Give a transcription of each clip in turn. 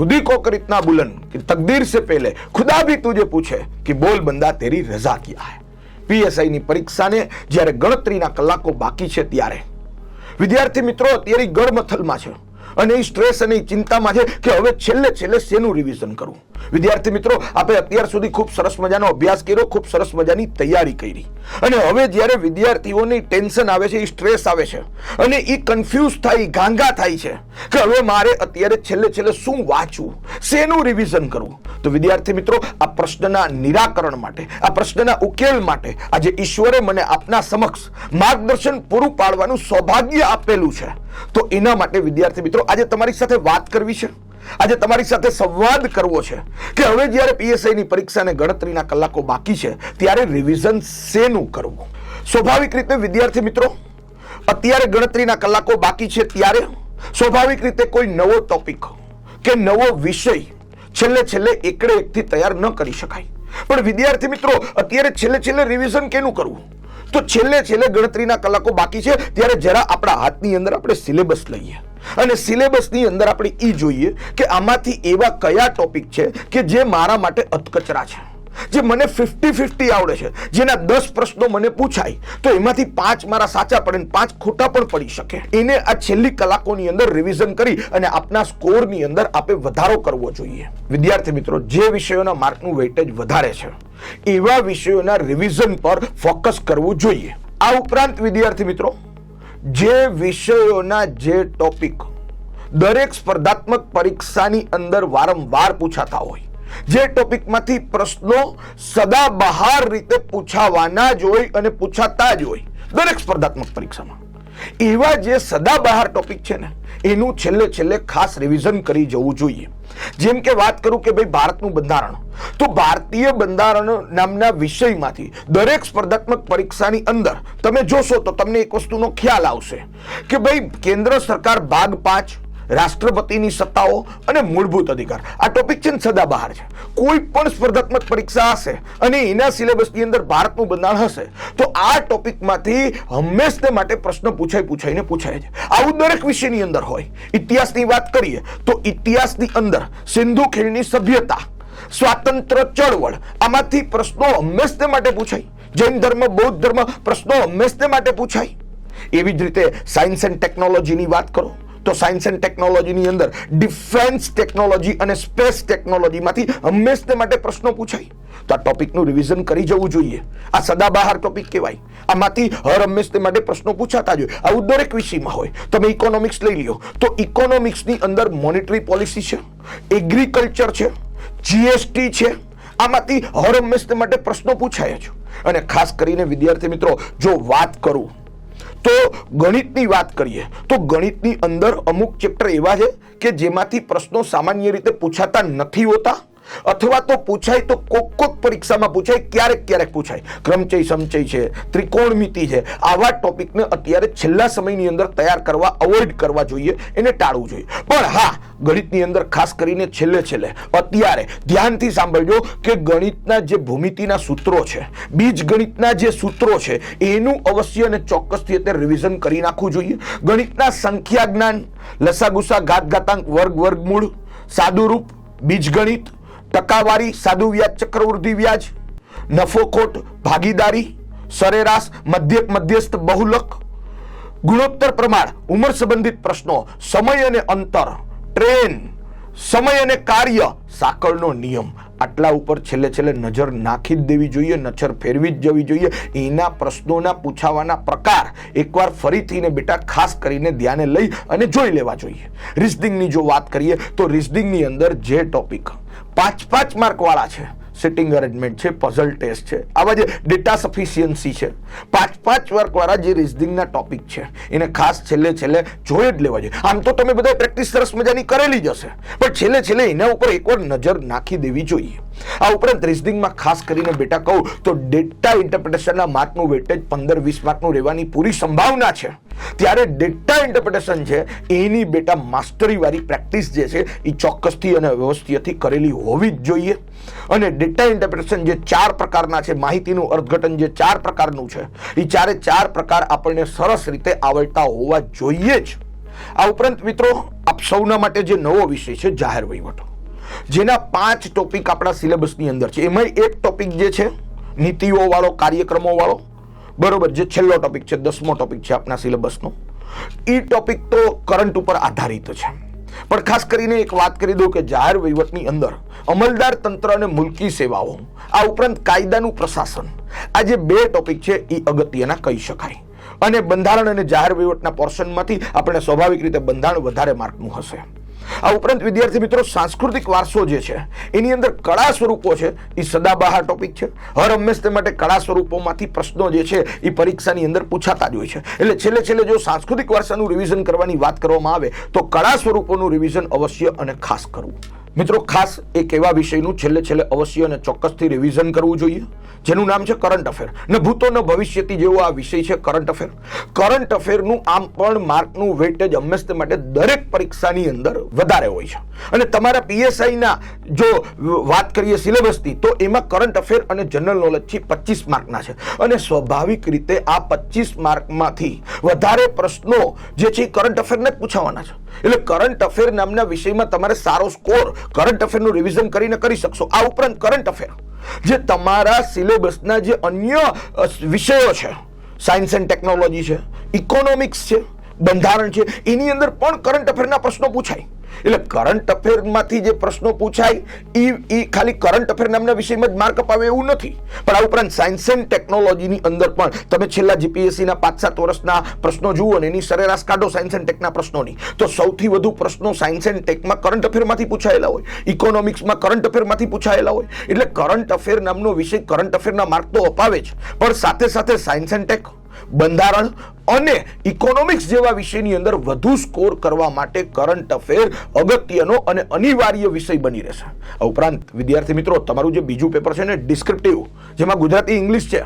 खुद ही को कर इतना बुलंद कि तकदीर से पहले खुदा भी तुझे पूछे कि बोल બંદા તેરી રજા કિયા હૈ પીએસઆઈ ની પરીક્ષાને જ્યારે ગણતરીના કલાકો બાકી છે ત્યારે વિદ્યાર્થી મિત્રો અત્યારે ઈ ગળમથલમાં છે અને એ સ્ટ્રેસ અને ચિંતામાં છે કે હવે છેલ્લે છેલ્લે શેનું રિવિઝન કરવું? વિદ્યાર્થી મિત્રો, આપણે અત્યાર સુધી ખૂબ સરસ મજાનો અભ્યાસ કર્યો, ખૂબ સરસ મજાની તૈયારી કરી. અને હવે જ્યારે વિદ્યાર્થીઓની ટેન્શન આવે છે, એ સ્ટ્રેસ આવે છે, અને એ કન્ફ્યુઝ થાય ગાંગા થાય છે, કે હવે મારે અત્યારે છેલ્લે છેલ્લે શું વાંચવું, શેનું રિવિઝન કરવું? તો વિદ્યાર્થી મિત્રો, આ પ્રશ્નના નિરાકરણ માટે, આ પ્રશ્નના ઉકેલ માટે આજે ઈશ્વરે મને આપના સમક્ષ માર્ગદર્શન પૂરું પાડવાનું સૌભાગ્ય આપેલું છે. તો એના માટે વિદ્યાર્થી મિત્રો આજે તમારી સાથે વાત કરવી છે? આજે તમારી સાથે સંવાદ કરવો છે કે હવે જ્યારે પીએસઆઈ ની પરીક્ષાને ગણતરીના કલાકો બાકી છે, ત્યારે રિવિઝન શેનું કરવું? સ્વાભાવિક રીતે વિદ્યાર્થી મિત્રો, અત્યારે ગણતરીના કલાકો બાકી છે ત્યારે સ્વાભાવિક રીતે કોઈ નવો ટોપિક કે નવો વિષય છેલ્લે છેલ્લે એકડે એકથી તૈયાર ન કરી શકાય. પણ વિદ્યાર્થી મિત્રો, અત્યારે છેલ્લે છેલ્લે રિવિઝન કેનું કરવું? તો છેલ્લે છેલ્લે ગણતરીના કલાકો બાકી છે. ત્યારે જરા આપણા હાથની અંદર આપણે સિલેબસ લઈએ. અને સિલેબસની અંદર આપણે એ જોઈએ કે આમાંથી એવા કયા ટોપિક છે કે જે મારા માટે અતકચરા છે. જે મને ફિફ્ટી ફિફ્ટી આવડે છે, જેના દસ પ્રશ્નો મને પૂછાય, તો એમાંથી પાંચ મારા સાચા પડે પાંચ ખોટા પણ પડી શકે. એને આ છેલ્લી કલાકોની અંદર રિવિઝન કરી અને આપના સ્કોરની અંદર આપણે વધારો કરવો જોઈએ. વિદ્યાર્થી મિત્રો, જે વિષયોના માર્કનું વેઇટેજ વધારે છે, એવા વિષયોના રિવિઝન પર ફોકસ કરવું જોઈએ. આ ઉપરાંત વિદ્યાર્થી મિત્રો, જે વિષયોના જે ટોપિક દરેક સ્પર્ધાત્મક પરીક્ષાની અંદર વારંવાર પૂછાતા હોય જે ટોપિકમાંથી પ્રશ્નો સદાબહાર રીતે પૂછાવાના જ હોય અને પૂછાતા જ હોય દરેક સ્પર્ધાત્મક પરીક્ષામાં. એવા જે સદાબહાર ટોપિક છે ને, એનું છેલ્લે છેલ્લે ખાસ રિવિઝન કરી જવું જોઈએ. જેમ કે વાત કરું કે ભાઈ ભારતનું બંધારણ. તો ભારતીય બંધારણ નામના વિષયમાંથી દરેક સ્પર્ધાત્મક પરીક્ષાની અંદર તમે જોશો તો તમને એક વસ્તુનો ખ્યાલ આવશે કે ભાઈ કેન્દ્ર સરકાર ભાગ પાંચ રાષ્ટ્રપતિની સત્તાઓ અને મૂળભૂત અધિકાર. આ ટોપિક છે ને સદાબહાર છે. કોઈ પણ સ્પર્ધાત્મક પરીક્ષા હશે અને એના સિલેબસની અંદર ભારતનું બંધારણ હશે, તો આ ટોપિકમાંથી હંમેશને માટે પ્રશ્ન પૂછાય, પૂછાઈને પૂછાય છે. આવું દરેક વિષયની અંદર હોય. ઇતિહાસની વાત કરીએ, તો ઇતિહાસની અંદર સિંધુ ખીણની સભ્યતા સ્વાતંત્ર્ય ચળવળ, આમાંથી પ્રશ્નો હંમેશને માટે પૂછાય. જૈન ધર્મ, બૌદ્ધ ધર્મ પ્રશ્નો હંમેશને માટે પૂછાય. એવી જ રીતે સાયન્સ એન્ડ ટેકનોલોજીની વાત કરો. તો સાયન્સ એન્ડ ટેકનોલોજીની અંદર ડિફેન્સ ટેકનોલોજી અને સ્પેસ ટેકનોલોજીમાંથી હંમેશ તે માટે પ્રશ્નો પૂછાય. તો આ ટોપિકનું રિવિઝન કરી જવું જોઈએ. આ સદાબહાર ટોપિક કહેવાય. આમાંથી હર હંમેશ તે માટે પ્રશ્નો પૂછાતા જ આવું દરેક વિષયમાં હોય. તમે ઇકોનોમિક્સ લઈ લ્યો. તો ઇકોનોમિક્સની અંદર મોનિટરી પોલિસી છે એગ્રીકલ્ચર છે જીએસટી છે. આમાંથી હર હંમેશ તે માટે પ્રશ્નો પૂછાય છે અને ખાસ કરીને વિદ્યાર્થી મિત્રો, જો વાત કરું તો ગણિતની વાત કરીએ, તો ગણિતની અંદર અમુક ચેપ્ટર એવા છે કે જેમાંથી પ્રશ્નો સામાન્ય રીતે પૂછાતા નથી હોતા. અથવા તો પૂછાય તો કોક કોક પરીક્ષામાં પૂછાય, ક્યારેક ક્યારેક પૂછાય. ક્રમચય સમચય છે, ત્રિકોણમિતિ છે. આવા ટોપિકને અત્યારે છેલ્લા સમયની અંદર તૈયાર કરવા, અવોઇડ કરવા જોઈએ, એને ટાળવું જોઈએ. પણ હા, ગણિતની અંદર ખાસ કરીને છેલ્લે છેલ્લે, અત્યારે ધ્યાનથી સાંભળજો કે ગણિતના જે ભૂમિતિના સૂત્રો છે બીજ ગણિતના જે સૂત્રો છે, એનું અવશ્ય અને ચોક્કસથી અત્યારે રિવિઝન કરી નાખવું જોઈએ. ગણિતના સંખ્યા જ્ઞાન, લસાગુસા ઘાત ઘાતાંક વર્ગ, વર્ગમૂળ, સાદુરૂપ, બીજગણિત ટકાવારી, સાદુ વ્યાજ, ચક્રવૃદ્ધિ વ્યાજ નફો ખોટ ભાગીદારી, સરેરાશ, મધ્યક, મધ્યસ્થ, બહુલક, ગુણોત્તર પ્રમાણ, ઉંમર સંબંધિત પ્રશ્નો, સમય અને અંતર, ટ્રેન, સમય અને કાર્ય, સાંકળનો નિયમ. આટલા ઉપર છેલ્લે છેલ્લે નજર નાખી જ દેવી જોઈએ, નજર ફેરવી જ જવી જોઈએ. એના પ્રશ્નોના પૂછાવાના પ્રકાર એકવાર ફરીથી ને બેટા ખાસ કરીને ધ્યાને લઈ અને જોઈ લેવા જોઈએ. રિઝનિંગની જો વાત કરીએ તો રિઝનિંગની અંદર જે ટોપિક પાંચ પાંચ માર્કવાળા છે. સિટિંગ અરેન્જમેન્ટ છે પઝલ ટેસ્ટ છે. આવા જે ડેટા સફિશિયન્સી છે. પાંચ પાંચ વર્કવાળા જે રિઝનિંગના ટોપિક છે. એને ખાસ છેલ્લે છેલ્લે જોઈ જ લેવા જોઈએ. આમ તો તમે બધા પ્રેક્ટિસ સરસ મજાની કરેલી જ હશે. પણ છેલ્લે છેલ્લે એના ઉપર એકવાર નજર નાખી દેવી જોઈએ. આ ઉપરાંત રિઝનિંગમાં ખાસ કરીને બેટા કહું તો ડેટા ઇન્ટરપ્રિટેશનના માર્કનું વેટેજ પંદર વીસ માર્કનું રહેવાની પૂરી સંભાવના છે. ત્યારે ડેટા ઇન્ટરપ્રિટેશન છે, એની બેટા માસ્ટરીવાળી પ્રેક્ટિસ જે છે એ ચોક્કસથી અને વ્યવસ્થિતથી કરેલી હોવી જ જોઈએ. અને ડેટા ઇન્ટરપ્રિટેશન જે ચાર પ્રકારના છે, માહિતીનું અર્થઘટન જે ચાર પ્રકારનું છે એ ચારે ચાર પ્રકાર આપણને સરસ રીતે આવડતા હોવા જોઈએ જ. આ ઉપરાંત મિત્રો, આપ સૌના માટે જે નવો વિષય છે, જાહેર વહીવટો. જેના પાંચ ટોપિક આપણા સિલેબસની અંદર છે. એમાં એક ટોપિક જે છે, નીતિઓ વાળો, કાર્યક્રમો વાળો બરોબર, જે છેલ્લો ટોપિક છે, દસમો ટોપિક છે આપણા સિલેબસનો એ ટોપિક તો કરંટ ઉપર આધારિત છે. પણ ખાસ કરીને એક વાત કરી દઉં કે જાહેર વહીવટની અંદર અમલદાર તંત્ર અને મુલકી સેવાઓ, આ ઉપરાંત કાયદાનું પ્રશાસન, આ જે બે ટોપિક છે એ અગત્યના કહી શકાય. અને બંધારણ અને જાહેર વહીવટના પોર્શનમાંથી આપણે સ્વાભાવિક રીતે બંધારણ વધારે માર્કનું હશે. આ ઉપરાંત વિદ્યાર્થી મિત્રો સાંસ્કૃતિક વારસો જે છે, એની અંદર કળા સ્વરૂપો છે એ સદાબહાર ટોપિક છે. હર હંમેશ તે માટે કળા સ્વરૂપોમાંથી પ્રશ્નો જે છે એ પરીક્ષાની અંદર પૂછાતા જ હોય છે. એટલે છેલ્લે છેલ્લે જો સાંસ્કૃતિક વારસાનું રિવિઝન કરવાની વાત કરવામાં આવે, તો કળા સ્વરૂપોનું રિવિઝન અવશ્ય અને ખાસ કરવું. મિત્રો, ખાસ એક એવા વિષયનું છેલ્લે છેલ્લે અવશ્ય અને ચોક્કસથી રિવિઝન કરવું જોઈએ, જેનું નામ છે કરંટ અફેર ન ભૂતો ન ભવિષ્યથી જેવો આ વિષય છે કરંટ અફેર કરંટ અફેરનું આમ પણ માર્કનું વેટેજ હંમેશ માટે દરેક પરીક્ષાની અંદર વધારે હોય છે. અને તમારા પીએસઆઈના જો વાત કરીએ સિલેબસથી તો એમાં કરંટ અફેર અને જનરલ નોલેજથી પચીસ માર્કના છે. અને સ્વાભાવિક રીતે આ પચીસ માર્કમાંથી વધારે પ્રશ્નો જે છે એ કરંટ અફેરને જ પૂછાવાના છે. એટલે કરંટ અફેર નામના વિષયમાં તમારે સારો સ્કોર કરંટ અફેરનું રિવિઝન કરીને કરી શકશો. આ ઉપરાંત કરંટ અફેર જે તમારા સિલેબસના જે અન્ય વિષયો છે સાયન્સ એન્ડ ટેકનોલોજી છે ઇકોનોમિક્સ છે બંધારણ છે, એની અંદર પણ કરંટ અફેરના પ્રશ્નો પૂછાય. એટલે કરંટ અફેરમાંથી જે પ્રશ્નો પૂછાય એ એ ખાલી કરંટ અફેર નામના વિષયમાં જ માર્ક અપાવે એવું નથી. પણ આ ઉપરાંત સાયન્સ એન્ડ ટેકનોલોજીની અંદર પણ તમે છેલ્લા જીપીએસસીના પાંચ સાત વર્ષના પ્રશ્નો જુઓ ને એની સરેરાશ કાઢો સાયન્સ એન્ડ ટેકના પ્રશ્નોની. તો સૌથી વધુ પ્રશ્નો સાયન્સ એન્ડ ટેકમાં કરંટ અફેરમાંથી પૂછાયેલા હોય. ઇકોનોમિક્સમાં કરંટ અફેરમાંથી પૂછાયેલા હોય. એટલે કરંટ અફેર નામનો વિષય કરંટ અફેરના માર્ક તો અપાવે જ. પણ સાથે સાથે સાયન્સ એન્ડ ટેક બંધારણ અને ઇકોનોમિક્સ જેવા વિષયની અંદર વધુ સ્કોર કરવા માટે કરંટ અફેર અગત્યનો અને અનિવાર્ય વિષય બની રહેશે. આ ઉપરાંત, વિદ્યાર્થી મિત્રો, તમારું જે બીજું પેપર છે ને ડિસ્ક્રિપ્ટિવ જેમાં ગુજરાતી ઇંગ્લિશ છે,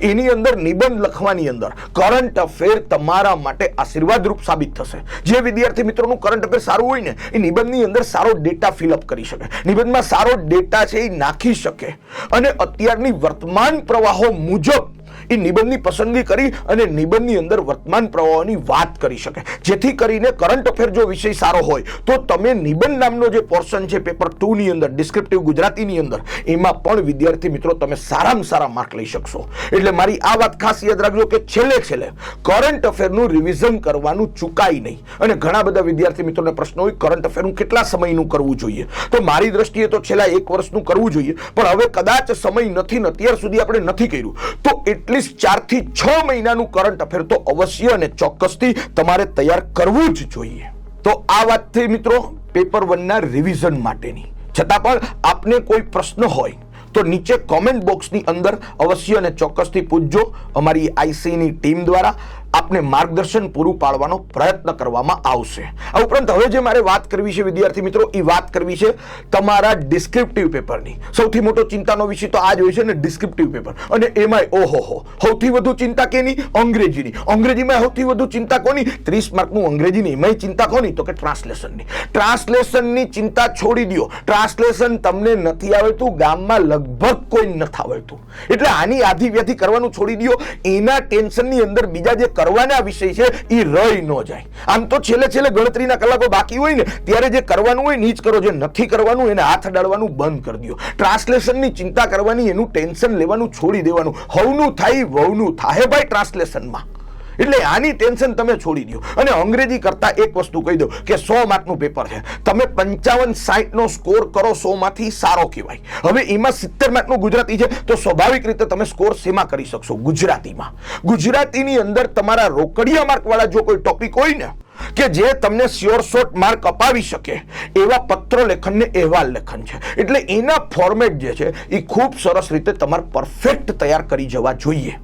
એની અંદર નિબંધ લખવાની અંદર કરંટ અફેર તમારા માટે આશીર્વાદરૂપ સાબિત થશે. જે વિદ્યાર્થી મિત્રોનું કરંટ અફેર સારું હોય ને, એ નિબંધની અંદર સારો ડેટા ફિલઅપ કરી શકે. નિબંધમાં સારો ડેટા છે એ નાખી શકે. અને અત્યારની વર્તમાન પ્રવાહો મુજબ એ નિબંધની પસંદગી કરી અને નિબંધની અંદર વર્તમાન પ્રવાહોની વાત કરી શકે. જેથી કરીને કરંટ અફેર જો વિષય સારો હોય, તો તમે નિબંધ નામનો જે પોર્શન છે પેપર ટુની અંદર ડિસ્ક્રિપ્ટિવ ગુજરાતીની અંદર, એમાં પણ વિદ્યાર્થી મિત્રો તમે સારામાં સારા માર્ક લઈ શકશો. એટલે મારી આ વાત ખાસ યાદ રાખજો કે છેલ્લે છેલ્લે કરંટ અફેરનું રિવિઝન કરવાનું ચૂકાય નહીં. અને ઘણા બધા વિદ્યાર્થી મિત્રોને પ્રશ્ન હોય, કરંટ અફેરનું કેટલા સમયનું કરવું જોઈએ? તો મારી દ્રષ્ટિએ તો છેલ્લા એક વર્ષનું કરવું જોઈએ, પણ હવે કદાચ સમય નથી ને અત્યાર સુધી આપણે નથી કર્યું. તો એટલીસ્ટ ચારથી છ મહિનાનું કરંટ અફેર તો અવશ્ય અને ચોક્કસથી તમારે તૈયાર કરવું જ જોઈએ. તો આ વાત થઈ મિત્રો પેપર વનના રિવિઝન માટેની. છતાં પણ આપને કોઈ પ્રશ્ન હોય, તો નીચે કોમેન્ટ બોક્સની અંદર અવશ્ય અને ચોક્કસથી પૂછજો. અમારી આઈસીની ટીમ દ્વારા આપને માર્ગદર્શન પૂરું પાડવાનો પ્રયત્ન કરવામાં આવશે. આ ઉપરાંત હવે જે મારે વાત કરવી છે, વિદ્યાર્થી મિત્રો, એ વાત કરવી છે તમારા ડિસ્ક્રિપ્ટિવ પેપરની સૌથી મોટો ચિંતાનો વિષય તો આ જ હોય છે ને ડિસ્ક્રિપ્ટિવ પેપર અને એમાંય, ઓહો હો, સૌથી વધુ ચિંતા કેની? અંગ્રેજીની. અંગ્રેજીમાં સૌથી વધુ ચિંતા કોની? ત્રીસ માર્કનું અંગ્રેજીની એમાંય ચિંતા કોની? તો કે ટ્રાન્સલેશનની ટ્રાન્સલેશનની ચિંતા છોડી દો ટ્રાન્સલેશન તમને નથી આવડતું, ગામમાં લગભગ કોઈ નથી આવડતું. એટલે આની આધી વ્યાધિ કરવાનું છોડી દો એના ટેન્શનની અંદર બીજા જે કરવાના વિષય છે એ રહી ન જાય. આમ તો છેલ્લે છેલ્લે ગણતરીના કલાકો બાકી હોય ને, ત્યારે જે કરવાનું હોય નીચ કરો. જે નથી કરવાનું એને હાથ અડાડવાનું બંધ કરી દો ટ્રાન્સલેશનની ચિંતા કરવાની, એનું ટેન્શન લેવાનું છોડી દેવાનું. હવનું થાય, વહુનું થાય. ભાઈ, ટ્રાન્સલેશનમાં. એટલે આની ટેન્શન તમે છોડી દો અને અંગ્રેજી કરતાં એક વસ્તુ કહી દો કે સો માર્કનું પેપર છે. તમે પંચાવન સાઠનો સ્કોર કરો સોમાંથી સારો કહેવાય. હવે એમાં સિત્તેર માર્કનું ગુજરાતી છે, તો સ્વાભાવિક રીતે તમે સ્કોર શેમાં કરી શકશો? ગુજરાતીમાં. ગુજરાતીની અંદર તમારા રોકડિયા માર્કવાળા જો કોઈ ટોપિક હોય ને, કે જે તમને શ્યોર શોર્ટ માર્ક અપાવી શકે, એવા પત્ર લેખન અહેવાલ લેખન છે. એટલે એના ફોર્મેટ જે છે, એ ખૂબ સરસ રીતે તમારે પરફેક્ટ તૈયાર કરી જવા જોઈએ.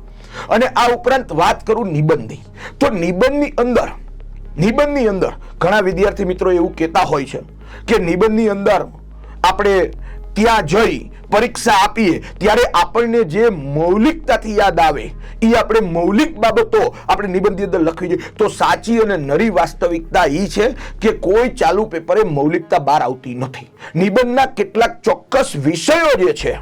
અને આ ઉપરાંત વાત કરું નિબંધની. તો નિબંધની અંદર નિબંધની અંદર ઘણા વિદ્યાર્થી મિત્રો એવું કહેતા હોય છે કે નિબંધની અંદર આપણે ત્યાં જઈ પરીક્ષા આપીએ, ત્યારે આપણને જે મૌલિકતાથી યાદ આવે એ આપણે મૌલિક બાબતો આપણે નિબંધની અંદર લખવી જોઈએ. તો સાચી અને નરી વાસ્તવિકતા એ છે કે કોઈ ચાલુ પેપરે મૌલિકતા બહાર આવતી નથી. નિબંધના કેટલાક ચોક્કસ વિષયો જે છે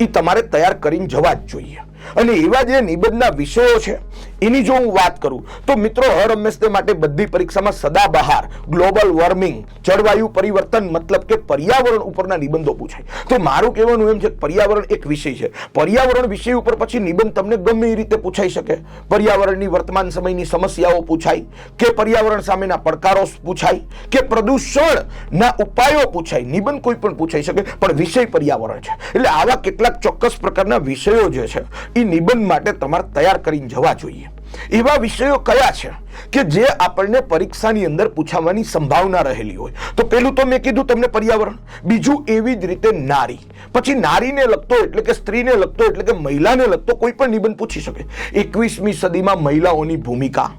એ તમારે તૈયાર કરીને જવા જ જોઈએ. અને એવા જે નિબંધના વિષયો છે, એની જો હું વાત કરું, તો મિત્રો હર હંમેશને માટે બધી પરીક્ષામાં સદાબહાર ગ્લોબલ વોર્મિંગ, જળવાયુ પરિવર્તન મતલબ કે પર્યાવરણ ઉપરના નિબંધો પૂછાય. તો મારું કહેવાનું એમ છે પર્યાવરણ એક વિષય છે. પર્યાવરણ વિષય ઉપર પછી નિબંધ તમને ગમે એ રીતે પૂછાઈ શકે. પર્યાવરણની વર્તમાન સમયની સમસ્યાઓ પૂછાય, કે પર્યાવરણ સામેના પડકારો પૂછાય, કે પ્રદૂષણના ઉપાયો પૂછાય. નિબંધ કોઈ પણ પૂછાઈ શકે, પણ વિષય પર્યાવરણ છે. એટલે આવા કેટલાક ચોક્કસ પ્રકારના વિષયો જે છે એ નિબંધ માટે તમારે તૈયાર કરીને જવા જોઈએ. એવા વિષયો કયા છે કે જે આપણને પરીક્ષાની અંદર પૂછાવાની સંભાવના રહેલી હોય. તો પેલું તો મેં કીધું તમને પર્યાવરણ, બીજું એવી જ રીતે નારી. પછી નારીને લગતો એટલે કે સ્ત્રીને લગતો એટલે કે મહિલાને લગતો કોઈ પણ નિબંધ પૂછી શકે. એકવીસમી સદીમાં મહિલાઓની ભૂમિકા.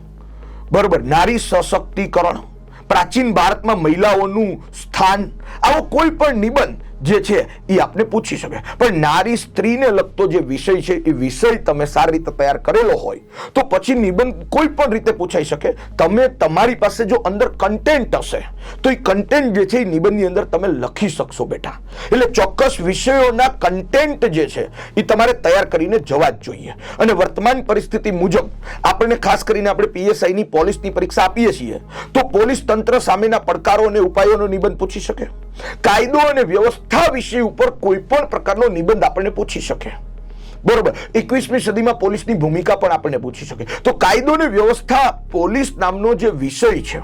બરોબર, નારી સશક્તિકરણ. પ્રાચીન ભારતમાં મહિલાઓનું સ્થાન. આવો કોઈ પણ નિબંધ જે છે એ આપને પૂછી શકે. પણ નારી સ્ત્રીને લગતો જે વિષય છે, એ વિષય તમે સારી રીતે તૈયાર કરેલો હોય, તો પછી નિબંધ કોઈ પણ રીતે પૂછાઈ શકે. તમે તમારી પાસે જો અંદર કન્ટેન્ટ હશે, તો એ કન્ટેન્ટ જે છે એ નિબંધની અંદર તમે લખી શકશો બેટા. એટલે ચોક્કસ વિષયોના કન્ટેન્ટ જે છે, એ તમારે તૈયાર કરીને જવા જ જોઈએ. અને વર્તમાન પરિસ્થિતિ મુજબ આપણે ખાસ કરીને આપણે પીએસઆઈની પોલીસની પરીક્ષા આપીએ છીએ, તો પોલીસ તંત્ર સામેના પડકારો અને ઉપાયોનો નિબંધ પૂછી શકે. કાયદો અને વ્યવસ્થા વિષય ઉપર કોઈ પણ પ્રકારનો નિબંધ આપણને પૂછી શકે. બરોબર? એકવીસમી સદીમાં પોલીસની ભૂમિકા પણ આપણને પૂછી શકે. તો કાયદો ને વ્યવસ્થા પોલીસ નામનો જે વિષય છે,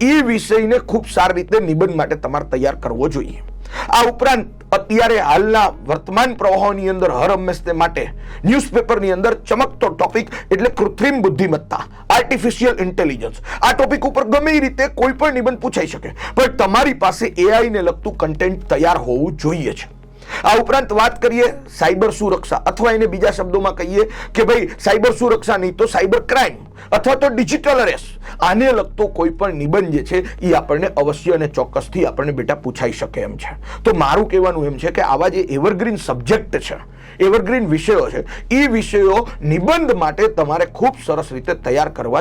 એ વિષયને ખૂબ સારી રીતે નિબંધ માટે તમારે તૈયાર કરવો જોઈએ. આ ઉપરાંત અત્યારે હાલના વર્તમાન પ્રવાહોની અંદર હર હંમેશને માટે ન્યૂઝપેપરની અંદર ચમકતો ટોપિક એટલે કૃત્રિમ બુદ્ધિમત્તા આર્ટિફિશિયલ ઇન્ટેલિજન્સ આ ટોપિક ઉપર ગમે એ રીતે કોઈ પણ નિબંધ પૂછાઈ શકે, પણ તમારી પાસે એઆઈને લગતું કન્ટેન્ટ તૈયાર હોવું જોઈએ છે આ ઉપરાંત વાત કરીએ સાયબર સુરક્ષા, અથવા એને બીજા શબ્દોમાં કહીએ કે ભાઈ, સાયબર સુરક્ષા નહીં તો સાયબર ક્રાઇમ અથવા તો ડિજિટલ અરેસ આને લગતો કોઈ પણ નિબંધ જે છે એ આપણને અવશ્ય અને ચોક્કસથી આપણને બેટા પૂછાઈ શકે એમ છે. તો મારું કહેવાનું એમ છે કે આવા જે એવરગ્રીન સબ્જેક્ટ છે એવરગ્રીન વિષયો છે એ વિષયો નિબંધ માટે તમારે ખૂબ સરસ રીતે તૈયાર કરવા